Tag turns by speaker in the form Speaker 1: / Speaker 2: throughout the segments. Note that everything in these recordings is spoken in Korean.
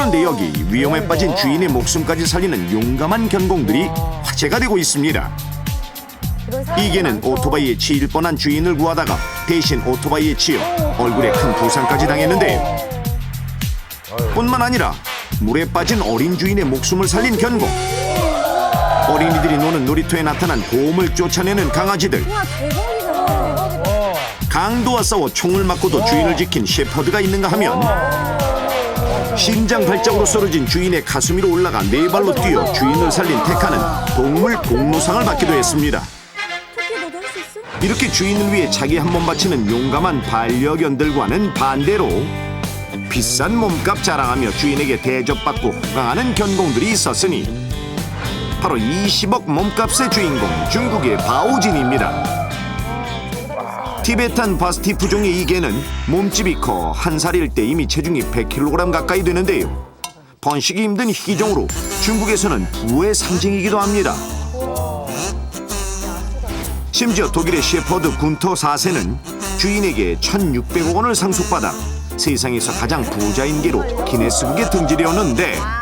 Speaker 1: 그런데 여기 위험에 빠진 주인의 목숨까지 살리는 용감한 견공들이 화제가 되고 있습니다. 이게는 오토바이에 치일 뻔한 주인을 구하다가 대신 오토바이에 치여 얼굴에 큰 부상까지 당했는데요. 뿐만 아니라 물에 빠진 어린 주인의 목숨을 살린 견공. 어린이들이 노는 놀이터에 나타난 곰을 쫓아내는 강아지들. 강도와 싸워 총을 맞고도 주인을 지킨 셰퍼드가 있는가 하면 심장 발작으로 쓰러진 주인의 가슴 위로 올라가 네 발로 뛰어 주인을 살린 테카는 동물 공로상을 받기도 했습니다. 이렇게 주인을 위해 자기 한 몸 바치는 용감한 반려견들과는 반대로 비싼 몸값 자랑하며 주인에게 대접받고 호강하는 견공들이 있었으니 바로 20억 몸값의 주인공 중국의 바오진입니다. 티베탄 바스티프종의 이 개는 몸집이 커 한 살일 때 이미 체중이 100kg 가까이 되는데요. 번식이 힘든 희귀종으로 중국에서는 부의 상징이기도 합니다. 심지어 독일의 셰퍼드 군터 4세는 주인에게 1,600억 원을 상속받아 세상에서 가장 부자인 개로 기네스북에 등재되었는데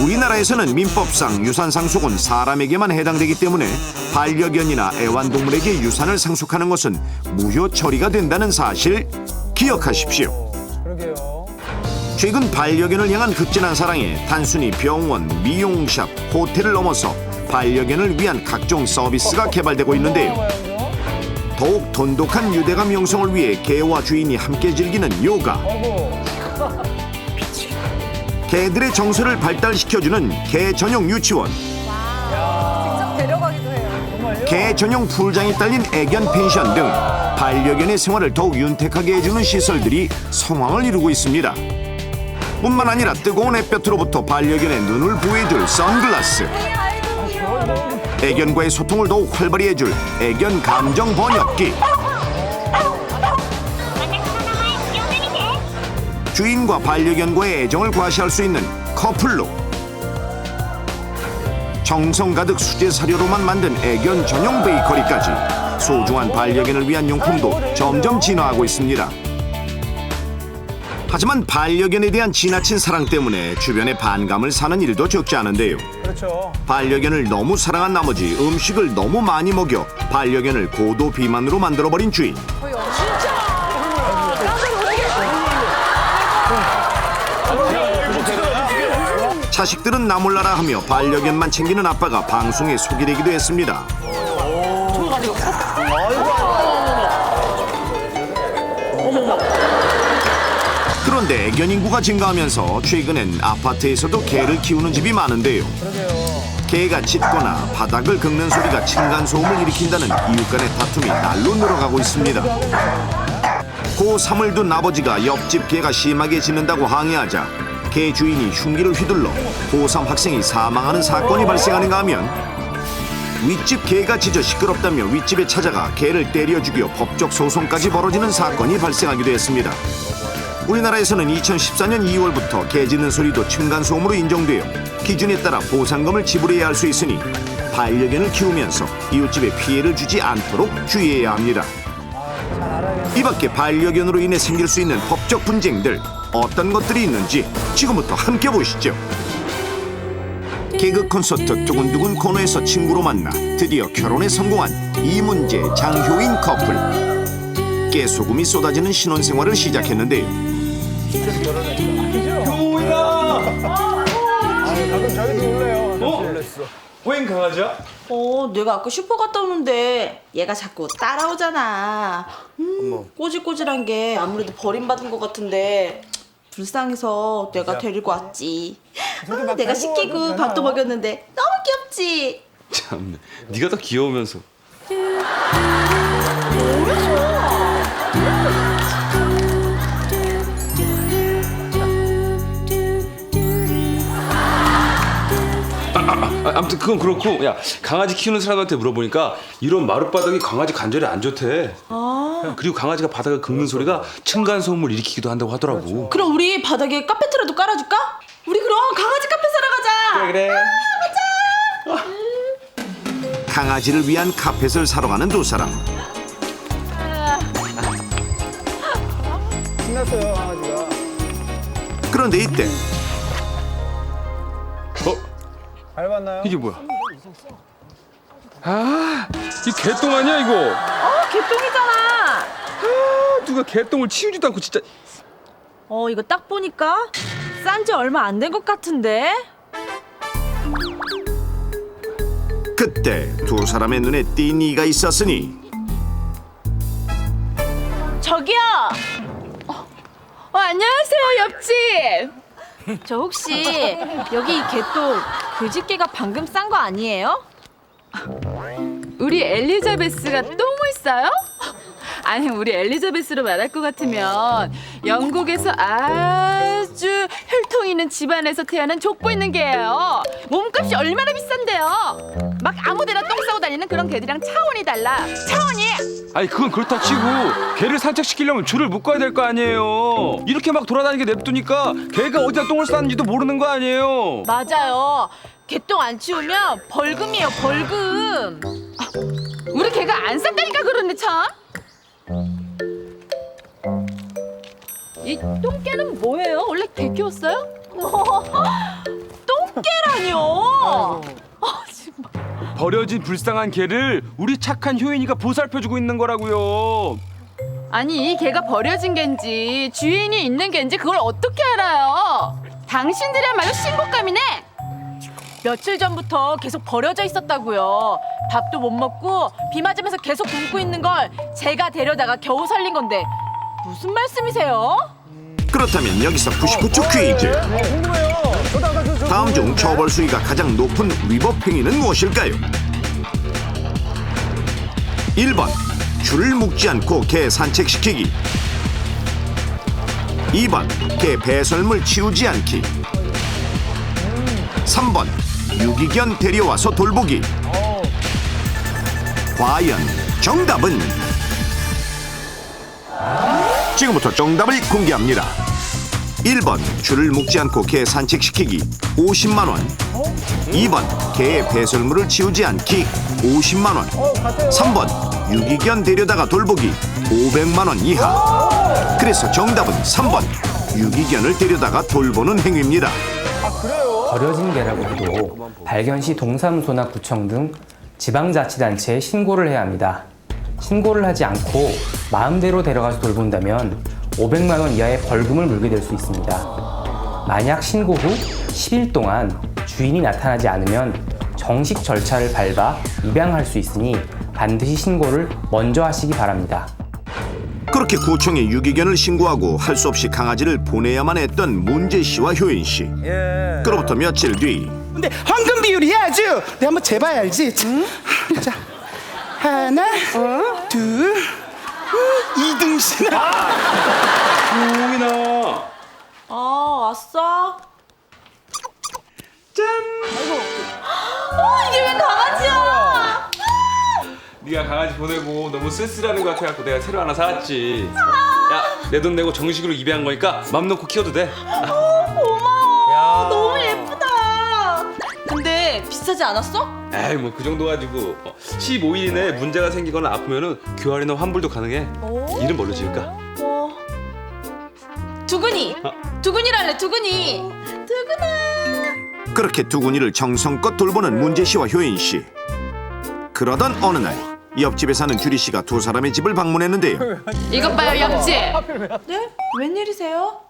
Speaker 1: 우리나라에서는 민법상 유산 상속은 사람에게만 해당되기 때문에 반려견이나 애완동물에게 유산을 상속하는 것은 무효 처리가 된다는 사실 기억하십시오. 최근 반려견을 향한 극진한 사랑에 단순히 병원, 미용샵, 호텔을 넘어서 반려견을 위한 각종 서비스가 개발되고 있는데요. 더욱 돈독한 유대감 형성을 위해 개와 주인이 함께 즐기는 요가. 개들의 정서를 발달시켜주는 개 전용 유치원,
Speaker 2: 직접 데려가기도 해요.
Speaker 1: 개 전용 풀장이 딸린 애견 펜션 등 반려견의 생활을 더욱 윤택하게 해주는 시설들이 성황을 이루고 있습니다. 뿐만 아니라 뜨거운 햇볕으로부터 반려견의 눈을 보호해줄 선글라스,
Speaker 2: 아이고 귀여워.
Speaker 1: 애견과의 소통을 더욱 활발히 해줄 애견 감정 번역기, 주인과 반려견과의 애정을 과시할 수 있는 커플룩, 정성 가득 수제 사료로만 만든 애견 전용 베이커리까지 소중한 반려견을 위한 용품도 점점 진화하고 있습니다. 하지만 반려견에 대한 지나친 사랑 때문에 주변에 반감을 사는 일도 적지 않은데요.
Speaker 3: 그렇죠.
Speaker 1: 반려견을 너무 사랑한 나머지 음식을 너무 많이 먹여 반려견을 고도 비만으로 만들어버린 주인.
Speaker 2: 거의 진짜.
Speaker 1: 자식들은 나 몰라라 하며 반려견만 챙기는 아빠가 방송에 소개되기도 했습니다. 그런데 애견 인구가 증가하면서 최근엔 아파트에서도 개를 키우는 집이 많은데요. 개가 짖거나 바닥을 긁는 소리가 층간 소음을 일으킨다는 이웃 간의 다툼이 날로 늘어가고 있습니다. 고3을 둔 아버지가 옆집 개가 심하게 짖는다고 항의하자 개 주인이 흉기를 휘둘러 고3 학생이 사망하는 사건이 발생하는가 하면 윗집 개가 짖어 시끄럽다며 윗집에 찾아가 개를 때려 죽여 법적 소송까지 벌어지는 사건이 발생하기도 했습니다. 우리나라에서는 2014년 2월부터 개 짖는 소리도 층간소음으로 인정되어 기준에 따라 보상금을 지불해야 할 수 있으니 반려견을 키우면서 이웃집에 피해를 주지 않도록 주의해야 합니다. 이 밖에 반려견으로 인해 생길 수 있는 법적 분쟁들 어떤 것들이 있는지 지금부터 함께 보시죠. 개그 콘서트 두근두근 코너에서 친구로 만나 드디어 결혼에 성공한 이문재 장효인 커플. 깨소금이 쏟아지는 신혼생활을 시작했는데요.
Speaker 3: 놀래요. 어?
Speaker 4: 웬 강아지야?
Speaker 5: 어, 내가 아까 슈퍼 갔다 오는데 얘가 자꾸 따라오잖아. 음, 꼬질꼬질한 게 아무래도 버림받은 것 같은데 불쌍해서 내가 데리고 왔지. 아,
Speaker 3: 막
Speaker 5: 내가
Speaker 3: 데리고
Speaker 5: 시키고
Speaker 3: 와도
Speaker 5: 밥도
Speaker 3: 되나?
Speaker 5: 먹였는데 너무 귀엽지?
Speaker 4: 참, 네가 더 귀여우면서. 아, 아무튼 그건 그렇고 야 강아지 키우는 사람한테 물어보니까 이런 마룻바닥이 강아지 관절에 안 좋대.
Speaker 5: 아,
Speaker 4: 그리고 강아지가 바닥을 긁는 소리가 층간 소음을 일으키기도 한다고 하더라고.
Speaker 5: 그럼 우리 바닥에 카페트라도 깔아줄까? 우리 그럼 강아지 카페 사러 가자.
Speaker 4: 그래.
Speaker 1: 강아지를 위한 카펫을 사러 가는 두 사람.
Speaker 3: 신났어요 강아지가.
Speaker 1: 그런데 이때
Speaker 4: 어?
Speaker 3: 밟았나요?
Speaker 4: 이게 뭐야? 아, 이 개똥 아니야 이거?
Speaker 2: 어, 개똥이잖아.
Speaker 4: 아, 누가 개똥을 치우지도 않고 진짜.
Speaker 2: 어, 이거 딱 보니까 싼 지 얼마 안 된 것 같은데.
Speaker 1: 그때 두 사람의 눈에 띈 이가 있었으니
Speaker 2: 저기요. 어, 안녕하세요, 옆집. 저 혹시 여기 이 개똥 그 집게가 방금 싼 거 아니에요?
Speaker 6: 우리 엘리자베스가 똥을 싸요? 아니 우리 엘리자베스로 말할 것 같으면 영국에서 아주 혈통 있는 집안에서 태어난 족보 있는 개예요. 몸값이 얼마나 비싼데요? 막 아무데나 똥 싸고 다니는 그런 개들이랑 차원이 달라. 차원이.
Speaker 4: 아니 그건 그렇다 치고 개를 산책시키려면 줄을 묶어야 될 거 아니에요. 이렇게 막 돌아다니게 냅두니까 개가 어디다 똥을 싸는지도 모르는 거 아니에요.
Speaker 2: 맞아요. 개똥 안 치우면 벌금이에요, 벌금.
Speaker 6: 우리 개가 안 쌌다니까 그러네 참. 이 똥개는 뭐예요? 원래 개 키웠어요?
Speaker 2: 똥개라뇨.
Speaker 4: 버려진 불쌍한 개를 우리 착한 효인이가 보살펴주고 있는 거라고요.
Speaker 6: 아니 이 개가 버려진 개인지 주인이 있는 개인지 그걸 어떻게 알아요? 당신들이야말로 신고감이네.
Speaker 2: 며칠 전부터 계속 버려져 있었다고요. 밥도 못 먹고 비 맞으면서 계속 굶고 있는 걸 제가 데려다가 겨우 살린 건데 무슨 말씀이세요?
Speaker 1: 그렇다면 여기서 푸시푸추 퀴즈.
Speaker 3: 어, 궁금해요. 저도 아까 저, 저
Speaker 1: 다음 중 처벌 수위가 가장 높은 위법 행위는 무엇일까요? 1번 줄을 묶지 않고 개 산책시키기. 2번 개 배설물 치우지 않기. 3번 유기견 데려와서 돌보기. 과연 정답은? 지금부터 정답을 공개합니다 1번 줄을 묶지 않고 개 산책시키기 50만 원 2번 개의 배설물을 치우지 않기 50만 원
Speaker 3: 어, 같아요.
Speaker 1: 3번 유기견 데려다가 돌보기 500만 원 이하 그래서 정답은 3번 유기견을 데려다가 돌보는 행위입니다?
Speaker 7: 버려진 개라고 해도 발견 시 동사무소나 구청 등 지방자치단체에 신고를 해야 합니다. 신고를 하지 않고 마음대로 데려가서 돌본다면 500만 원 이하의 벌금을 물게 될 수 있습니다. 만약 신고 후 10일 동안 주인이 나타나지 않으면 정식 절차를 밟아 입양할 수 있으니 반드시 신고를 먼저 하시기 바랍니다.
Speaker 1: 그렇게 구청에 유기견을 신고하고 할 수 없이 강아지를 보내야만 했던 문재 씨와 효인 씨
Speaker 3: 예.
Speaker 1: 그로부터 며칠 뒤
Speaker 8: 근데 황금 비율이 아주 내가 한번 재봐야 알지 자 하나 둘 음, 이등신
Speaker 4: 효인아.
Speaker 5: 아 왔어?
Speaker 4: 짠.
Speaker 5: 어 이게 웬 강아지야?
Speaker 4: 네가 강아지 보내고 너무 쓸쓸하는 것 같아갖고 내가 새로 하나 사왔지. 야, 내 돈 내고 정식으로 입양한 거니까 맘 놓고 키워도 돼.
Speaker 3: 야.
Speaker 5: 너무 예쁘다. 근데 비싸지 않았어?
Speaker 4: 에이 뭐 그 정도 가지고 15일 이내에 문제가 생기거나 아프면은 교환이나 환불도 가능해.
Speaker 5: 오.
Speaker 4: 이름 뭘로 지을까?
Speaker 5: 어. 두근이. 두근이랄래 두근이. 두근아.
Speaker 1: 그렇게 두근이를 정성껏 돌보는 문재 씨와 효인 씨 그러던 어느 날 옆집에 사는 주리 씨가 두 사람의 집을 방문했는데요
Speaker 6: 이것 봐요 옆집.
Speaker 5: 네? 웬일이세요?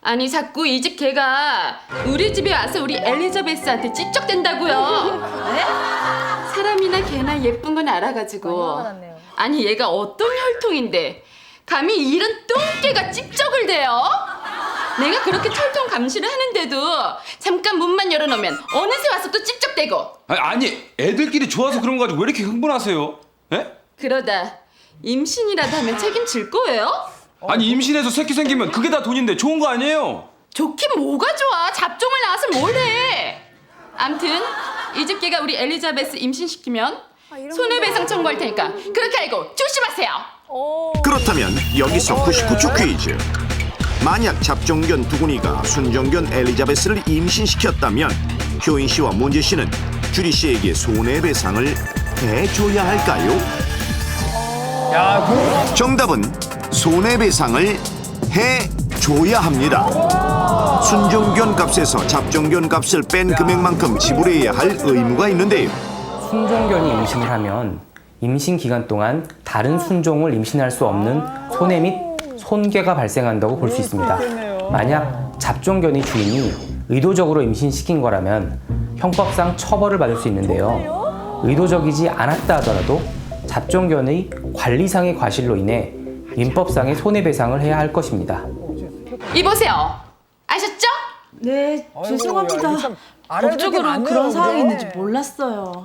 Speaker 6: 아니 자꾸 이 집 개가 우리 집에 와서 우리 엘리자베스한테 찝쩍댄다고요.
Speaker 2: 네?
Speaker 6: 사람이나 개나 예쁜 건 알아가지고. 아니 얘가 어떤 혈통인데 감히 이런 똥개가 찝쩍을 대요? 내가 그렇게 혈통 감시를 하는데도 잠깐 문만 열어놓으면 어느새 와서 또 찝쩍대고
Speaker 4: 아니, 아니 애들끼리 좋아서 그런 거 가지고 왜 이렇게 흥분하세요? 에?
Speaker 6: 그러다 임신이라도 하면 책임질 거예요?
Speaker 4: 아니 임신해서 새끼 생기면 그게 다 돈인데 좋은 거 아니에요?
Speaker 6: 좋긴 뭐가 좋아 잡종을 낳아서 뭘 해 암튼 이 집 개가 우리 엘리자베스 임신시키면 손해배상 청구할 테니까. 그렇게 알고 조심하세요.
Speaker 1: 그렇다면 여기서 푸시푸추 퀴즈. 만약 잡종견 두근이가 순종견 엘리자베스를 임신시켰다면 효인 씨와 문재 씨는 주리 씨에게 손해배상을 해줘야 할까요?
Speaker 3: 야, 그
Speaker 1: 정답은 손해배상을 해줘야 합니다. 순종견 값에서 잡종견 값을 뺀 금액만큼 지불해야 할 의무가 있는데요.
Speaker 7: 순종견이 임신을 하면 임신 기간 동안 다른 순종을 임신할 수 없는 손해 및 손괴가 발생한다고 볼 수 있습니다. 만약 잡종견의 주인이 의도적으로 임신시킨 거라면 형법상 처벌을 받을 수 있는데요. 의도적이지 않았다 하더라도 잡종견의 관리상의 과실로 인해 민법상의 손해배상을 해야 할 것입니다.
Speaker 6: 이보세요. 아셨죠?
Speaker 5: 네 죄송합니다. 법적으로 그런. 상황이 있는지 몰랐어요.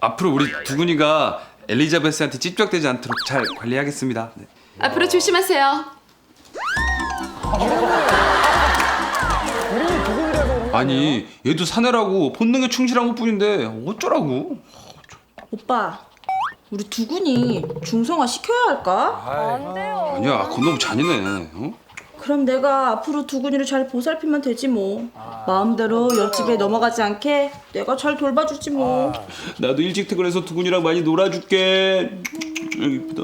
Speaker 4: 앞으로 우리 두근이가 엘리자베스한테 찝적되지 않도록 잘 관리하겠습니다. 네.
Speaker 6: 앞으로 조심하세요.
Speaker 4: 아니 얘도 사내라고 본능에 충실한 것뿐인데 어쩌라고?
Speaker 5: 오빠 우리 두근이 중성화 시켜야 할까?
Speaker 4: 아니야 그건 너무 잔인해. 어?
Speaker 5: 그럼 내가 앞으로 두근이를 잘 보살피면 되지 뭐. 마음대로 옆집에 넘어가지 않게 내가 잘 돌봐주지 뭐.
Speaker 4: 나도 일찍 퇴근해서 두근이랑 많이 놀아줄게. 음, 이쁘다.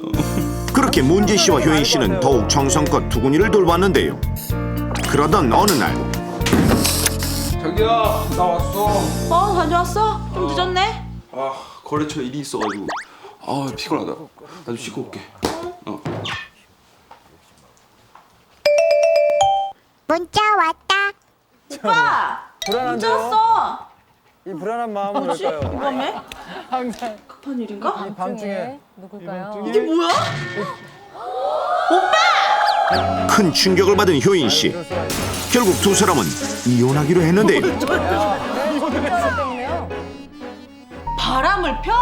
Speaker 1: 그렇게 문재 씨와 효인 씨는 더욱 정성껏 두근이를 돌봤는데요. 그러던 어느 날
Speaker 4: 자기야 나 왔어.
Speaker 5: 어 다녀왔어? 좀 늦었네.
Speaker 4: 아 거래처 일이 있어가지고 아 피곤하다. 나 좀 씻고 올게. 어.
Speaker 9: 문자 왔다.
Speaker 5: 오빠
Speaker 3: 불안한데요?
Speaker 5: 늦었어.
Speaker 3: 이 불안한 마음은
Speaker 5: 뭐지?
Speaker 3: 뭘까요?
Speaker 5: 이밤에
Speaker 3: 항상
Speaker 5: 급한 일인가?
Speaker 3: 이 밤중에
Speaker 5: 이게 뭐야?
Speaker 1: 큰 충격을 받은 효인 씨. 결국 두 사람은 이혼하기로 했는데요.
Speaker 5: 바람을 펴?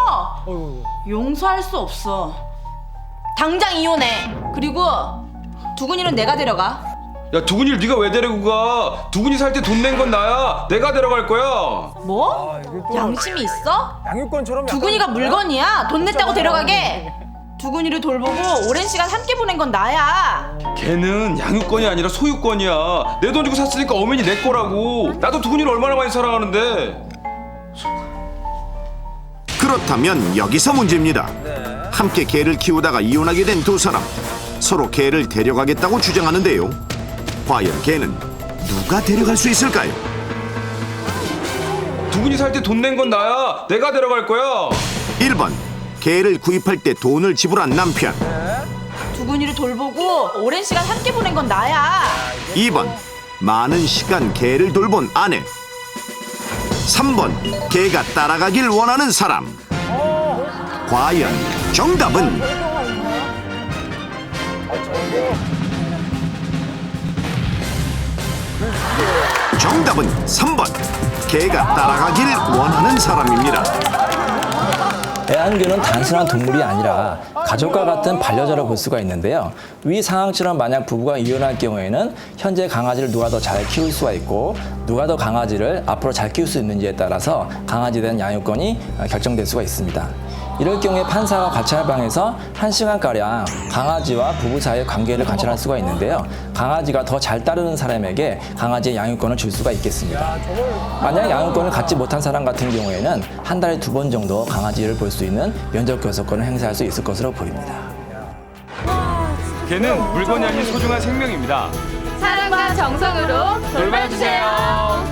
Speaker 5: 용서할 수 없어. 당장 이혼해. 그리고 두근이는 내가 데려가.
Speaker 4: 야 두근이를 네가 왜 데리고 가? 두근이 살 때 돈 낸 건 나야. 내가 데려갈 거야.
Speaker 5: 뭐? 양심이 있어?
Speaker 3: 양육권처럼 약간-
Speaker 5: 두근이가 물건이야. 돈 냈다고 데려가게. 두근이를 돌보고 오랜 시간 함께 보낸 건 나야.
Speaker 4: 걔는 양육권이 아니라 소유권이야. 내 돈 주고 샀으니까 어머니 내 거라고. 나도 두근이를 얼마나 많이 사랑하는데.
Speaker 1: 그렇다면 여기서 문제입니다. 함께 개를 키우다가 이혼하게 된 두 사람. 서로 개를 데려가겠다고 주장하는데요. 과연 개는 누가 데려갈 수 있을까요?
Speaker 4: 두근이 살 때 돈 낸 건 나야. 내가 데려갈 거야.
Speaker 1: 1번 개를 구입할 때 돈을 지불한 남편
Speaker 5: 두근이를 돌보고 오랜 시간 함께 보낸 건 나야.
Speaker 1: 2번 많은 시간 개를 돌본 아내 3번 개가 따라가길 원하는 사람 과연 정답은 정답은 3번 개가 따라가길 원하는 사람입니다
Speaker 10: 애완견은 단순한 동물이 아니라 가족과 같은 반려자로 볼 수가 있는데요. 위 상황처럼 만약 부부가 이혼할 경우에는 현재 강아지를 누가 더 잘 키울 수가 있고 누가 더 강아지를 앞으로 잘 키울 수 있는지에 따라서 강아지에 대한 양육권이 결정될 수가 있습니다. 이럴 경우에 판사와 관찰방에서 한시간가량 강아지와 부부 사이의 관계를 관찰할 수가 있는데요. 강아지가 더 잘 따르는 사람에게 강아지의 양육권을 줄 수가 있겠습니다. 만약 양육권을 갖지 못한 사람 같은 경우에는 한 달에 두 번 정도 강아지를 볼 수 있는 면접 교섭권을 행사할 수 있을 것으로 보입니다.
Speaker 4: 걔는 물건이 아닌 소중한 생명입니다.
Speaker 6: 사랑과 정성으로 돌봐주세요.